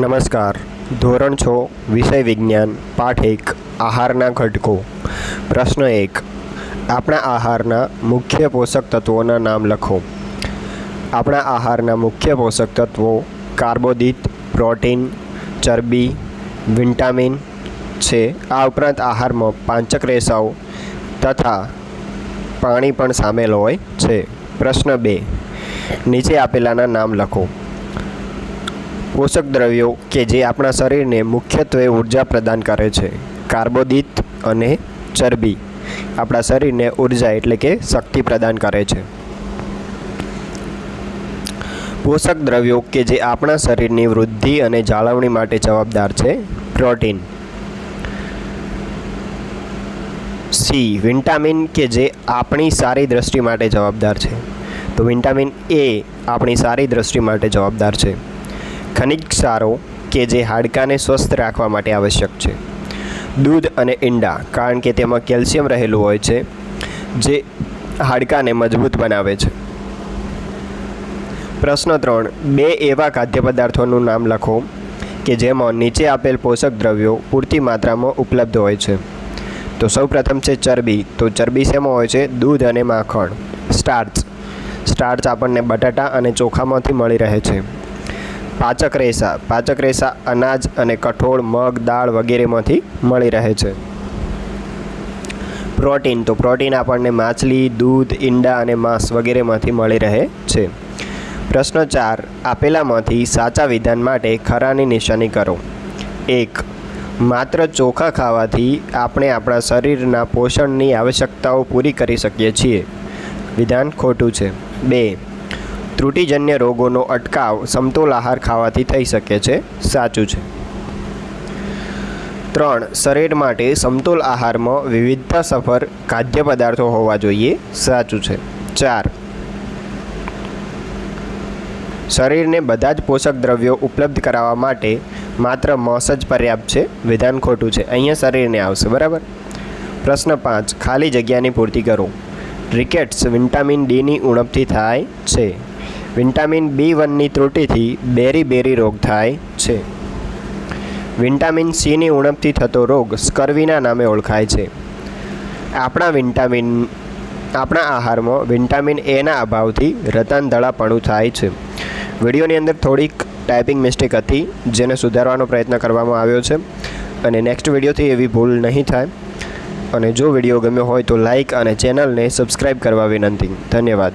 નમસ્કાર. ધોરણ છ, વિષય વિજ્ઞાન, પાઠ એક, આહારના ઘટકો. પ્રશ્ન એક, આપણા આહારના મુખ્ય પોષક તત્વોના નામ લખો. આપણા આહારના મુખ્ય પોષક તત્વો કાર્બોદિત, પ્રોટીન, ચરબી, વિટામિન છે. આ ઉપરાંત આહારમાં પાંચક રેસાઓ તથા પાણી પણ સામેલ હોય છે. પ્રશ્ન બે, નીચે આપેલાના નામ લખો. પોષક દ્રવ્યો કે જે આપણા શરીરને મુખ્યત્વે ઊર્જા પ્રદાન કરે છે. કાર્બોદિત અને ચરબી આપણા શરીરને ઊર્જા એટલે કે શક્તિ પ્રદાન કરે છે. પોષક દ્રવ્યો કે જે આપણા શરીરની વૃદ્ધિ અને જાળવણી માટે જવાબદાર છે, પ્રોટીન. સી, વિટામિન કે જે આપણી સારી દ્રષ્ટિ માટે જવાબદાર છે. તો વિટામિન એ આપણી સારી દ્રષ્ટિ માટે જવાબદાર છે. ખનિજ ક્ષારો કે જે હાડકાને સ્વસ્થ રાખવા માટે આવશ્યક છે. દૂધ અને ઈંડા, કારણ કે તેમાં કેલ્શિયમ રહેલું હોય છે, જે હાડકાને મજબૂત બનાવે છે. પ્રશ્ન ત્રણ, બે એવા ખાદ્ય પદાર્થોનું નામ લખો કે જેમાં નીચે આપેલ પોષક દ્રવ્યો પૂરતી માત્રામાં ઉપલબ્ધ હોય છે. તો સૌપ્રથમ છે ચરબી. તો ચરબી શેમાં હોય છે? દૂધ અને માખણ. સ્ટાર્ચ સ્ટાર્ચ આપણને બટાટા અને ચોખામાંથી મળી રહે છે. પાચક રેસા. પાચક રેસા અનાજ અને કઠોળ, મગ, દાળ વગેરેમાંથી મળી રહે છે. પ્રોટીન. તો પ્રોટીન આપણને માછલી, દૂધ, ઈંડા અને માંસ વગેરેમાંથી મળી રહે છે. પ્રશ્ન ચાર. આપેલામાંથી સાચા વિધાન માટે ખરાની નિશાની કરો. એક. માત્ર ચોખા ખાવાથી આપણે આપણા શરીરના પોષણની આવશ્યકતાઓ પૂરી કરી શકીએ છીએ. વિધાન ખોટું છે. બે. ત્રુટિજન્ય રોગોનો અટકાવ સમતોલ આહાર ખાવાથી થઈ શકે છે. સાચું છે. ત્રણ, શરીર માટે સમતોલ આહારમાં વિવિધતા સફર ખાદ્ય પદાર્થો હોવા જોઈએ. સાચું છે. ચાર, શરીરને બધા જ પોષક દ્રવ્યો ઉપલબ્ધ કરાવવા માટે માત્ર મોસ જ પર્યાપ્ત છે. વિધાન ખોટું છે. અહીંયા શરીરને આવશે. બરાબર? પ્રશ્ન પાંચ, ખાલી જગ્યાની પૂર્તિ કરો. રિકેટ્સ વિટામિન ડીની ઉણપથી થાય છે. વિટામિન બી વનની ત્રુટિથી બેરી બેરી રોગ થાય છે. વિટામિન સીની ઉણપથી થતો રોગ સ્કર્વીના નામે ઓળખાય છે. આપણા વિટામિન, આપણા આહારમાં વિટામિન એના અભાવથી રતનધળાપણું થાય છે. વિડીયોની અંદર થોડીક ટાઈપિંગ મિસ્ટેક હતી, જેને સુધારવાનો પ્રયત્ન કરવામાં આવ્યો છે. અને નેક્સ્ટ વિડીયોથી એવી ભૂલ નહીં થાય. અને જો વીડિયો ગમ્યો હોય તો લાઇક અને ચેનલને સબસ્ક્રાઈબ કરવા વિનંતી. ધન્યવાદ.